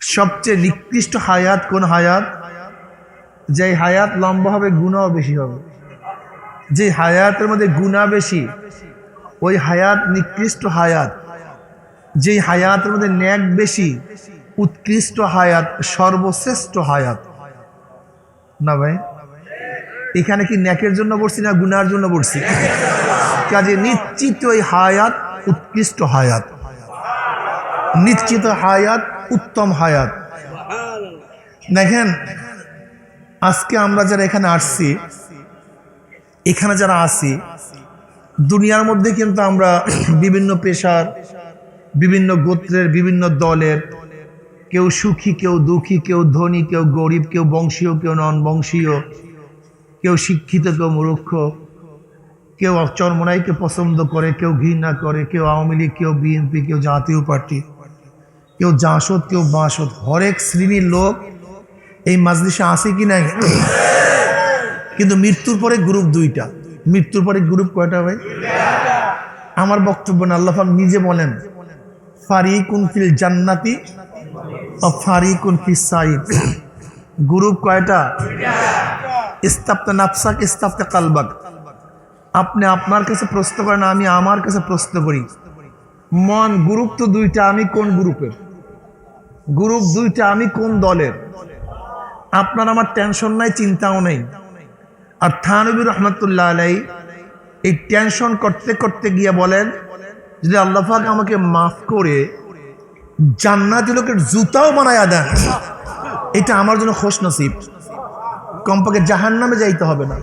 সবচেয়ে নিকৃষ্ট হায়াত কোন হায়াত? যে হায়াত লম্বা হবে গুণাও বেশি হবে। যে হায়াতের মধ্যে গুণা বেশি, ওই হায়াত নিকৃষ্ট হায়াত। যে হায়াতের মধ্যে ন্যাক বেশি, উৎকৃষ্ট হায়াত, সর্বশ্রেষ্ঠ হায়াত। না ভাই? এখানে কি ন্যাকের জন্য পড়ছি না গুনার জন্য পড়ছি? কাজে নিশ্চিত ওই হায়াত উৎকৃষ্ট হায়াত। নিশ্চিত হায়াত উত্তম হায়াত। দেখেন, আজকে আমরা যারা এখানে আসছি, এখানে যারা আছি, দুনিয়ার মধ্যে কিন্তু আমরা বিভিন্ন পেশার, বিভিন্ন গোত্রের, বিভিন্ন দলের, কেউ সুখী, কেউ দুঃখী, কেউ ধনী, কেউ গরিব, কেউ বংশীয়, কেউ নন বংশীয় কেউ শিক্ষিত, কেউ মূর্খ, কেউ চরমনাইকে পছন্দ করে, কেউ ঘৃণা করে, কেউ আওয়ামী লীগ, কেউ বিএনপি, কেউ জাতীয় পার্টি। কেউ জাসদ কেউ বাসদ হরেক শ্রেণির লোক এই মাজলিসে আসে কি নাই? কিন্তু মৃত্যুর পরে গ্রুপ দুইটা। মৃত্যুর পরে গ্রুপ কয়টা ভাই? আমার বক্তব্য না আল্লাহাক নিজে বলেন, ফারিকুন ফিল জান্নাতি ফারিকুন ফিস সাইদ। গ্রুপ কয়টা? ইস্তাপ্তা নাফসাক ইস্তাপ্তা কালবাক। আপনি আপনার কাছে প্রশ্ন করেন, আমি আমার কাছে প্রশ্ন করি। মন, গ্রুপ তো দুইটা, আমি কোন গ্রুপের? গ্রুপ দুইটা, আমি কোন দলের? আপনার আমার টেনশন নাই, চিন্তাও নেই। আর থানবী রহমতুল্লাহ আলাই এই টেনশন করতে করতে গিয়ে বলেন, যদি আল্লাহাক আমাকে মাফ করে জান্নাতি লোকের জুতাও বানায়া দেন, এটা আমার জন্য খোশ নসিব কম্পাকে জাহান নামে যাইতে হবে না।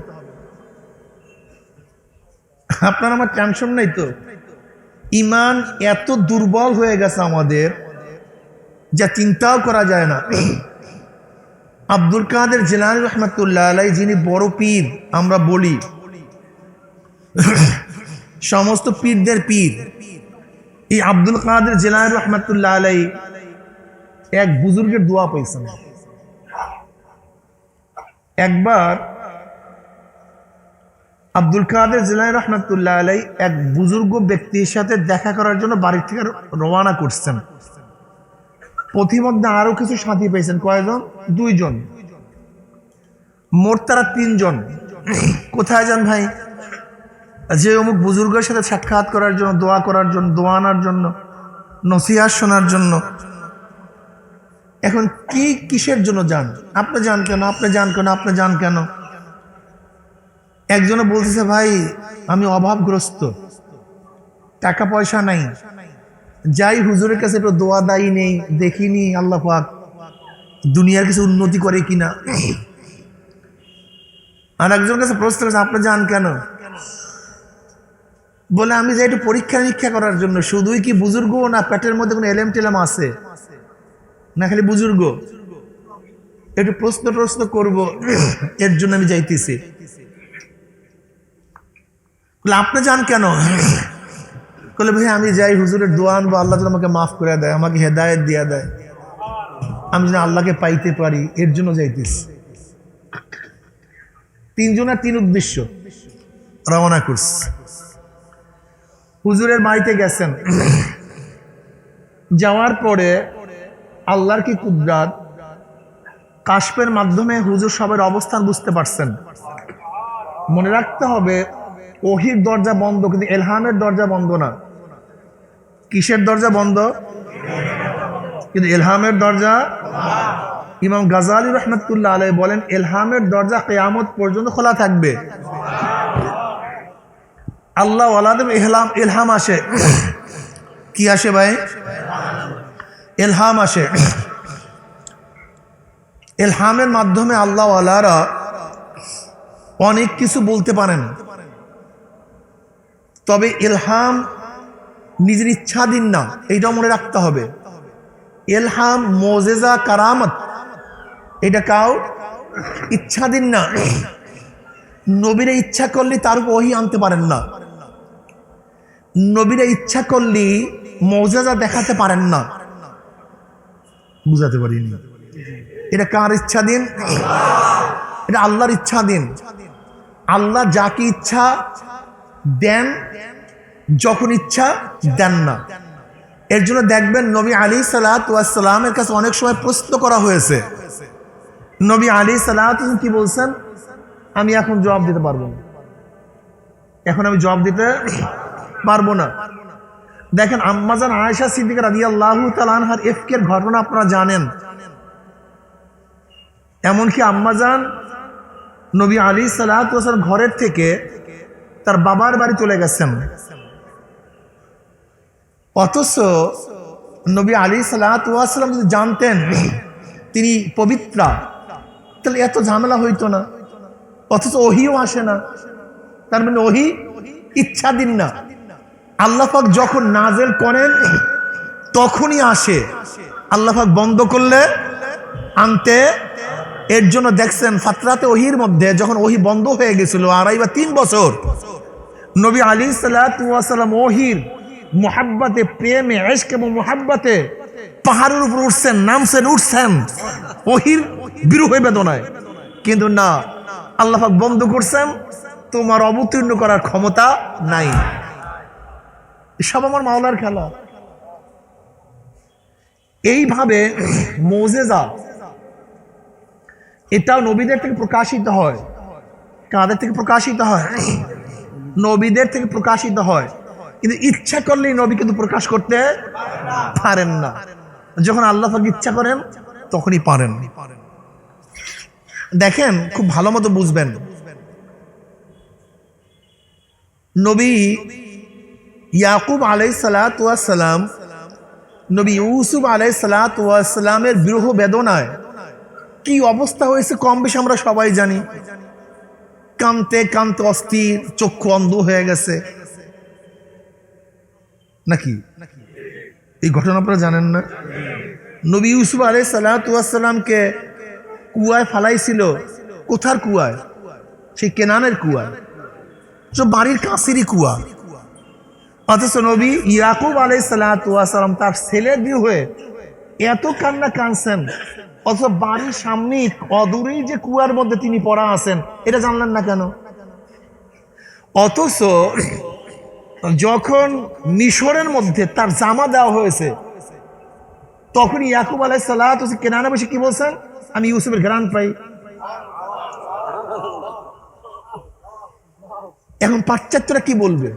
আপনার আমার টেনশন নেই তো? ইমান এত দুর্বল হয়ে গেছে আমাদের যা চিন্তাও করা যায় না। আব্দুল কাদের জেলানি রহমতুল্লাহ আলাই, যিনি বড় পীর, আমরা বলি। সমস্ত পীরদের পীর। এই আব্দুল কাদের জেলানি রহমতুল্লাহ আলাই এক বুজুর্গের দোয়া পাইছেন একবার আব্দুল কাদের জেলানি রহমতুল্লাহ আলাই এক বুজুর্গ ব্যক্তির সাথে দেখা করার জন্য বাড়ি থেকে রওনা করছেন। পথিমধ্যে আরও কিছু সাথী পেয়েছেন। কয়জন? দুইজন। মোট তারা তিনজন। কোথায় যান ভাই? যে অমুক বুজুর্গের সাথে সাক্ষাৎ করার জন্য, দোয়া করার জন্য, দোয়া আনার জন্য, নসিহাত শোনার জন্য। এখন কি কিসের জন্য যান? আপনি যান কেন? আপনি যান কেন? আপনি যান কেন? একজনে বলতেছে, ভাই, আমি অভাবগ্রস্ত। টাকা পয়সা নাই। যাই হুজুরের কাছে একটু দোয়া দায়ী নেই, দেখিনি, আল্লাহ পাক দুনিয়ার কিছু উন্নতি করে কিনা। আর একজনের কাছে প্রশ্ন করেছে, আপনি যান কেন? বলে, আমি যাই একটু পরীক্ষা নিরীক্ষা করার জন্য। শুধুই কি বুজুর্গ না পেটের মধ্যে কোনো এলেম টেলেম আছে? না খালি বুজুর্গ? একটু প্রশ্ন প্রশ্ন করব, এর জন্য আমি যাইতেছি। আপনি যান কেন? বলে ভাই আমি যাই, হুজুরের দোয়া আনব, আল্লাহ যেন আমাকে মাফ করে দেয়, আমাকে হেদায়ত দিয়ে দেয়। আমি যেন আল্লাহকে পাইতে পারি, এর জন্য যাইতেছি। তিনজনের তিন উদ্দেশ্য, রওনা করছে। হুজুরের বাড়িতে গেছেন। যাওয়ার পরে আল্লাহর কি কুদরাত কাশপের মাধ্যমে হুজুর সবের অবস্থান বুঝতে পারছেন। মনে রাখতে হবে ওহির দরজা বন্ধ, কিন্তু এলহামের দরজা বন্ধ না। কিসের দরজা বন্ধ? কিন্তু এলহামের দরজা ইমাম গাজালি রহমতুল্লাহ আলাই বলেন, এলহামের দরজা কেয়ামত পর্যন্ত খোলা থাকবে। আল্লাহ আলাদম এহলাম, এলহাম আসে। কি আসে ভাই? এলহাম আসে। এলহামের মাধ্যমে আল্লাহ আলারা অনেক কিছু বলতে পারেন। তবে এলহাম নিজের ইচ্ছাধীন না এইটা মনে রাখতে হবে। এলহাম মোজেজা কারামত, এটা কাউ ইচ্ছাধীন না। নবীরা ইচ্ছা করলে তার ওহি আনতে পারেন না। নবীরা ইচ্ছা করলে মৌজাজা দেখাতে পারেন না। বুঝাতে পারিনি। এটা কার ইচ্ছা দিন এটা আল্লাহর ইচ্ছা দিন আল্লাহ যাকে ইচ্ছা দেন যখন ইচ্ছা দেন না। এর জন্য দেখবেন নবী আলী সালাতামের কাছে অনেক সময় প্রশ্ন করা হয়েছে। নবী আলী সালাত কি বলছেন? আমি এখন জবাব দিতে পারব না। এখন আমি জবাব দিতে পারব না। দেখেন আম্মাজান আয়েশা সিদ্দিক রাজি আল্লাহ তালানহার এফকের ঘটনা আপনারা জানেন। এমনকি আম্মাজান নবী আলী সালাহাম ঘরের থেকে তার বাবার বাড়ি চলে গেছেন। অথচ নবী আলী সালাহাম যদি জানতেন তিনি পবিত্রা, তাহলে এত ঝামেলা হইতো না। অথচ ওহিও আসে না। তার মানে ওহি ইচ্ছাদিন না। আল্লাহাক যখন নাজেল করেন, তখনই আসে। আল্লাহাক বন্ধ করলে, আনতে। এর জন্য দেখছেন ফাতরাতে ওহির মধ্যে যখন ওহি বন্ধ হয়ে গেছিল আড়াই বা তিন বছর নবী আলী সাল্লাম ওহির মোহাব্বাতে, প্রেমে এশক এবং মোহাব্বাতে পাহাড়ের উপর উঠছেন, নামছেন, উঠছেন। ওহির বিরূহ বেদনায়। কিন্তু না আল্লাহাক বন্ধ করছেন, তোমার অবতীর্ণ করার ক্ষমতা নাই। সব আমার মাওলার খেলা। এইভাবে মোজেজা, এটাও নবীদের থেকে প্রকাশিত হয়। কাদের থেকে প্রকাশিত হয়? নবীদের থেকে প্রকাশিত হয়। কিন্তু ইচ্ছা করলেই নবী কিন্তু প্রকাশ করতে পারেন না। যখন আল্লাহ ইচ্ছা করেন, তখনই পারেন। দেখেন, খুব ভালো মতো বুঝবেন। নবী ইয়াকুব আলাই সালাতাম নবী ইউসুফ আলাই সালাতামের বিরহ বেদনায় কি অবস্থা হয়েছে কম বেশি আমরা সবাই জানি। কানতে কানতে অস্থির, চক্ষু অন্ধ হয়ে গেছে। নাকি? এই ঘটনা আপনারা জানেন না? নবী ইউসুফ আলাই সালাতামকে কুয়ায় ফালাইছিল। কোথার কুয়ায়? সেই কেনানের কুয়ায়। বাড়ির কাছেরই কুয়া। অথচ নবী ইয়াকুব আলাই সালাম তার ছেলে দিয়ে হয়ে এত কান্না কানছেন অথচ বাড়ির সামনে অদূরেই যে কুয়ার মধ্যে তিনি পড়া আছেন, এটা জানলেন না কেন? অথচ যখন মিশরের মধ্যে তার জামা দেওয়া হয়েছে তখন ইয়াকুব আলাই সাল্লাহ কেনানা বসে কি বলছেন? আমি ইউসুফের গ্রান পাই। এখন পাশ্চাত্যরা কি বলবে?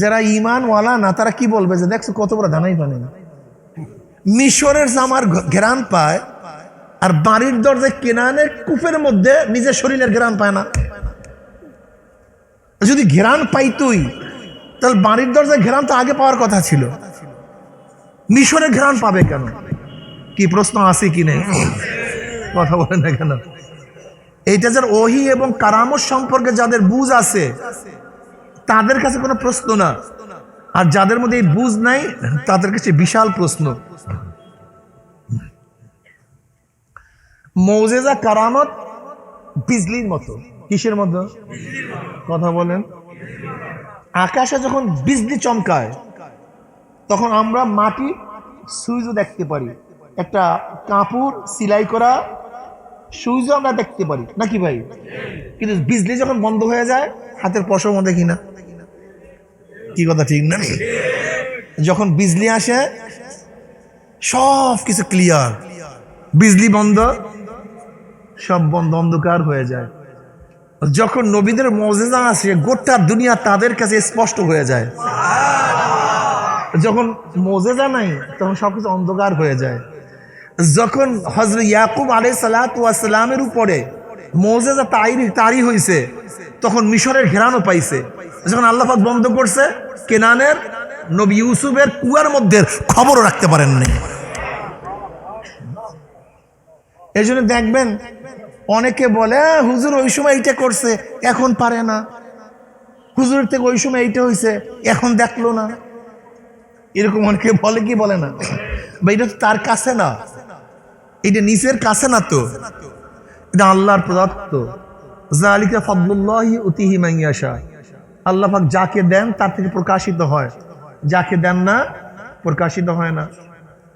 যারা ইমানওয়ালা না, তারা কি বলবে যে, দেখছ কত বড় দানাই পানে না মিশরের জামার ঘেরান পায়, আর বাড়ির দরজায় কেনানের কূপের মধ্যে নিজের শরীরের ঘেরান পায় না। যদি ঘেরান পাই তুই, তাহলে বাড়ির দরজায় ঘেরান তো আগে পাওয়ার কথা ছিল। মিশরের ঘেরান পাবে কেন? কি প্রশ্ন আছে কি নেই? কথা বলে না কেন? এইটা যার ওহি এবং কারামত সম্পর্কে যাদের বুঝ আছে, তাদের কাছে কোনো প্রশ্ন না। আর যাদের মধ্যে এই বুঝ নাই, তাদের কাছে বিশাল প্রশ্ন। মৌজেজা কারামত বিজলির মতো। কিসের মতো? কথা বলেন। আকাশে যখন বিজলি চমকায়, তখন আমরা মাটি সুইজও দেখতে পারি। একটা কাপড় সিলাই করা সুইজও আমরা দেখতে পারি। নাকি ভাই? কিন্তু বিজলি যখন বন্ধ হয়ে যায়, হাতের পশমও দেখি না। কি কথা ঠিক না? যখন বিজলি আসে, সব কিছু ক্লিয়ার বিজলি বন্ধ, সব বন্ধ অন্ধকার হয়ে যায়। যখন নবীদের মজেজা আসে, গোটা দুনিয়া তাদের কাছে স্পষ্ট হয়ে যায়। যখন মজেজা নাই, তখন সবকিছু অন্ধকার হয়ে যায়। যখন হজরত ইয়াকুব আলাই সালাতামের উপরে মজেজা তাইরি তারি হয়েছে তখন মিশরের ঘেরানো পাইছে। যখন আল্লাহাক বন্ধ করছে, কেনানের নবী ইউসুফের কুয়ার মধ্যে খবরও রাখতে পারেননি। এই জন্য দেখবেন, অনেকে বলে হুজুর ওই সময় এইটা করছে, এখন পারে না। হুজুরের থেকে ওই সময় এইটা হয়েছে এখন দেখল না। এরকম অনেকে বলে কি বলে না? বা এটা তো তার কাছে না। এটা নিচের কাছে না তো। এটা আল্লাহর প্রদত্ত। জালিকা ফাদলুল্লাহি উতিহি মাইয়াশা। আল্লাহ পাক যাকে দেন তার থেকে প্রকাশিত হয়। যাকে দেন না, প্রকাশিত হয় না।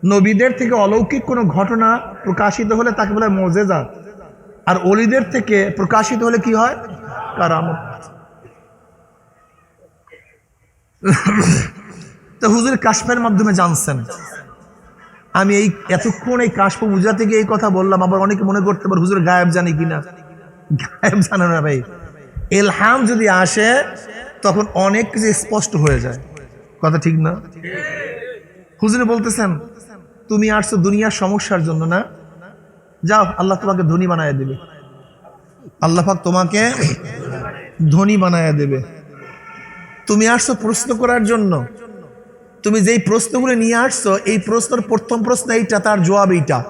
নবীদের থেকে অলৌকিক কোনো ঘটনা প্রকাশিত হলে তাকে বলে মজেজা। আর অলিদের থেকে প্রকাশিত হলে কি হয়? কারামত। তো হুজুর কাশফের মাধ্যমে জানছেন। আমি এই এতক্ষণ এই কাশফ বুঝা থেকে এই কথা বললাম, আবার অনেকে মনে করতে পারে হুজুর গায়েব জানে কিনা। গায়েব জানে না ভাই। এলহাম যদি আসে তখন অনেক কিছু স্পষ্ট হয়ে যায়। কথা ঠিক না? হুজুরে বলতেছেন, তুমি আসছো দুনিয়ার সমস্যার জন্য না? যাও, আল্লাহ তোমাকে ধনী বানায় দেবে। আল্লাহ পাক তোমাকে ধনী বানায় দেবে। তুমি আসছো প্রশ্ন করার জন্য। তুমি যেই প্রশ্নগুলো নিয়ে আসছো, এই প্রশ্নের প্রথম প্রশ্ন এইটা, তার জবাব এইটা।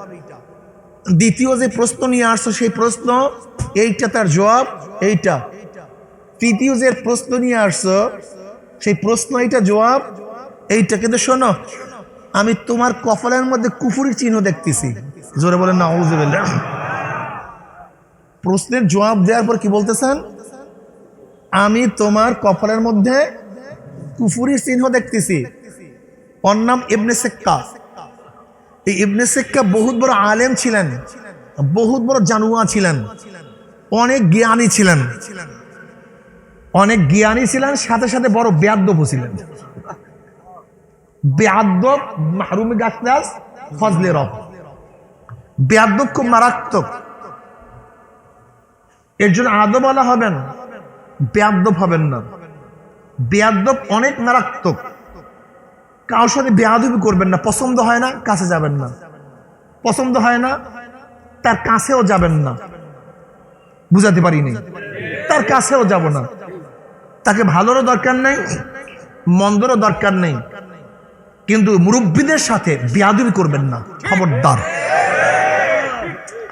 দ্বিতীয় যে প্রশ্ন নিয়ে আসছো, সেই প্রশ্ন এইটা, তার জবাব এইটা। তৃতীয় যে প্রশ্ন নিয়ে আসছো? সেই প্রশ্ন এইটা জবাব এইটা কিন্তু শোনো, আমি তোমার কপালের মধ্যে কুফুরির চিহ্ন দেখতেছি। জোরে বলেন না প্রশ্নের জবাব দেওয়ার পর কি বলতেছেন? আমি তোমার কপালের মধ্যে কুফুরির চিহ্ন দেখতেছি। ওর নাম ইবনে সেক্কা। এই ইবনে সেক্কা বহুত বড় আলেম ছিলেন, বহুত বড় জানুয়া ছিলেন, অনেক জ্ঞানী ছিলেন। অনেক জ্ঞানী ছিলেন, সাথে সাথে বড় বেয়াদ্দপও ছিলেন। বেয়াদ্দব মাহরুমি গাছদাস ফজলে রব। বেয়াদ্দব খুব মারাত্মক। এর জন্য আদব বলা হবেন, বেয়াদ্দব হবেন না। বেয়াদ্দব অনেক মারাত্মক। কারোর সাথে বেয়াদবি করবেন না, পছন্দ হয় না, কাছে যাবেন না। পছন্দ হয় না, তার কাছেও যাবেন না। বুঝাতে পারিনি। তার কাছেও যাব না। তাকে ভালোরও দরকার নেই মন্দরও দরকার নেই। কিন্তু মুরব্বীদের সাথে বিয়াদুবি করবেন না খবরদার।